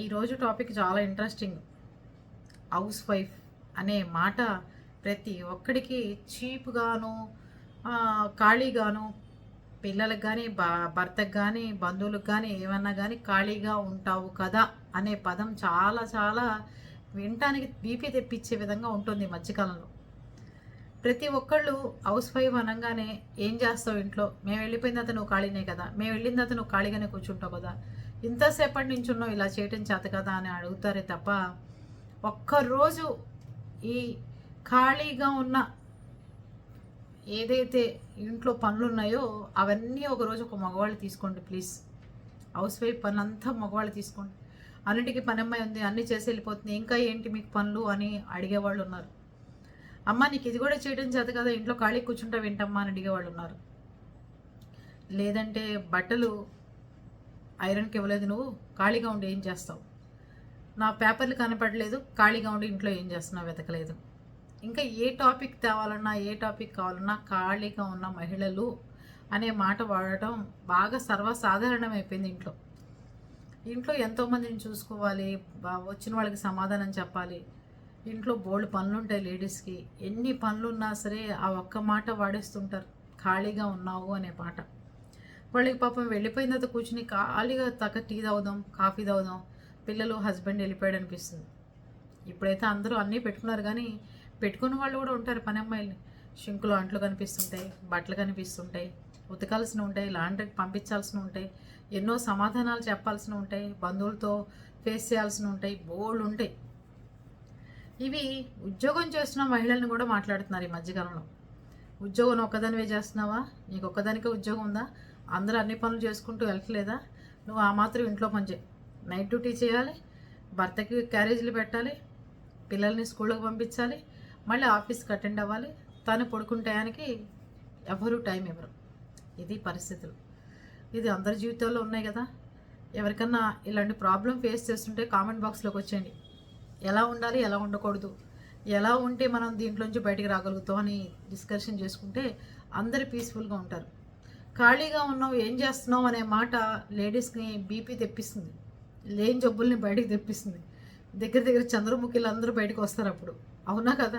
ఈరోజు టాపిక్ చాలా interesting. House wife అనే మాట ప్రతి ఒక్కడికి చీప్గాను ఖాళీగాను పిల్లలకు కానీ భర్తకు కానీ బంధువులకు కానీ ఏమన్నా కానీ ఖాళీగా ఉంటావు కదా అనే పదం చాలా చాలా వినటానికి బీపీ తెప్పించే విధంగా ఉంటుంది మధ్యకాలంలో. ప్రతి ఒక్కళ్ళు హౌస్ వైఫ్ అనగానే ఏం చేస్తావు ఇంట్లో? మేము వెళ్ళిపోయిన తర్వాత నువ్వు ఖాళీనే కదా? మేము వెళ్ళిన తర్వాత నువ్వు ఖాళీగానే కూర్చుంటావు కదా? ఇంతసేపటి నుంచి ఉన్నావు ఇలా చేయటం చేత కదా అని అడుగుతారే తప్ప ఒక్కరోజు ఈ ఖాళీగా ఉన్న ఏదైతే ఇంట్లో పనులు ఉన్నాయో అవన్నీ ఒకరోజు ఒక మగవాళ్ళు తీసుకోండి ప్లీజ్. హౌస్ వైఫ్ పనులంతా మగవాళ్ళు తీసుకోండి. అన్నిటికీ అమ్మాయి ఉంది అన్నీ చేసి వెళ్ళిపోతుంది. ఇంకా ఏంటి మీకు పనులు అని అడిగేవాళ్ళు ఉన్నారు. అమ్మ నీకు ఇది కూడా చేయడం చేత కదా ఇంట్లో ఖాళీ కూర్చుంటా వింటమ్మా అని అడిగేవాళ్ళు ఉన్నారు లేదంటే బట్టలు ఐరన్కి ఇవ్వలేదు నువ్వు ఖాళీగా ఉండి ఏం చేస్తావు? నా పేపర్లు కనపడలేదు ఖాళీగా ఉండి ఇంట్లో ఏం చేస్తున్నావు వెతకలేదు. ఇంకా ఏ టాపిక్ తేవాలన్నా ఏ టాపిక్ కావాలన్నా ఖాళీగా ఉన్న మహిళలు అనే మాట వాడటం బాగా సర్వసాధారణం అయిపోయింది ఇంట్లో. ఇంట్లో ఎంతోమందిని చూసుకోవాలి వచ్చిన వాళ్ళకి సమాధానం చెప్పాలి ఇంట్లో బోల్డ్ పనులు ఉంటాయి లేడీస్కి. ఎన్ని పనులు ఉన్నా సరే ఆ ఒక్క మాట వాడేస్తుంటారు. ఖాళీగా ఉన్నావు అనే మాట వాళ్ళకి పాపం వెళ్ళిపోయిన తర్వాత కూర్చుని ఖాళీగా తగ్గ టీ తాగుదాం కాఫీ తాగుదాం పిల్లలు హస్బెండ్ వెళ్ళిపోయాడు అనిపిస్తుంది. ఇప్పుడైతే అందరూ అన్నీ పెట్టుకున్నారు కానీ పెట్టుకున్న వాళ్ళు కూడా ఉంటారు పని అమ్మాయిలు. షింకులు అంట్లు కనిపిస్తుంటాయి బట్టలు కనిపిస్తుంటాయి ఉతకాల్సిన ఉంటాయి లాండ్రీకి పంపించాల్సిన ఉంటాయి ఎన్నో సమాధానాలు చెప్పాల్సిన ఉంటాయి బంధువులతో ఫేస్ చేయాల్సిన ఉంటాయి బోల్డ్ ఉంటాయి. ఇవి ఉద్యోగం చేస్తున్న మహిళలను కూడా మాట్లాడుతున్నారు ఈ మధ్యకాలంలో. ఉద్యోగం ఒక్కదానివే చేస్తున్నావా? నీకు ఒక్కదానికే ఉద్యోగం ఉందా? అందరూ అన్ని పనులు చేసుకుంటూ వెళ్ళట్లేదా నువ్వు ఆ మాత్రం ఇంట్లో పని చేయి. నైట్ డ్యూటీ చేయాలి భర్తకి క్యారేజీలు పెట్టాలి పిల్లల్ని స్కూళ్ళకి పంపించాలి మళ్ళీ ఆఫీస్కి అటెండ్ అవ్వాలి. తను పడుకుంటాయానికి ఎవరు టైం ఇవ్వరు. ఇది పరిస్థితులు. ఇది అందరి జీవితాల్లో ఉన్నాయి కదా. ఎవరికన్నా ఇలాంటి ప్రాబ్లం ఫేస్ చేస్తుంటే కామెంట్ బాక్స్లోకి వచ్చేయండి. ఎలా ఉండాలి ఎలా ఉండకూడదు ఎలా ఉంటే మనం దీంట్లోంచి బయటికి రాగలుగుతాం అని డిస్కషన్ చేసుకుంటే అందరు పీస్ఫుల్గా ఉంటారు. ఖాళీగా ఉన్నావు ఏం చేస్తున్నావు అనే మాట లేడీస్ని బీపీ తెప్పిస్తుంది. లేని జబ్బుల్ని బయటికి తెప్పిస్తుంది. దగ్గర దగ్గర చంద్రముఖిలు అందరూ బయటకు వస్తారు అప్పుడు. అవునా కదా?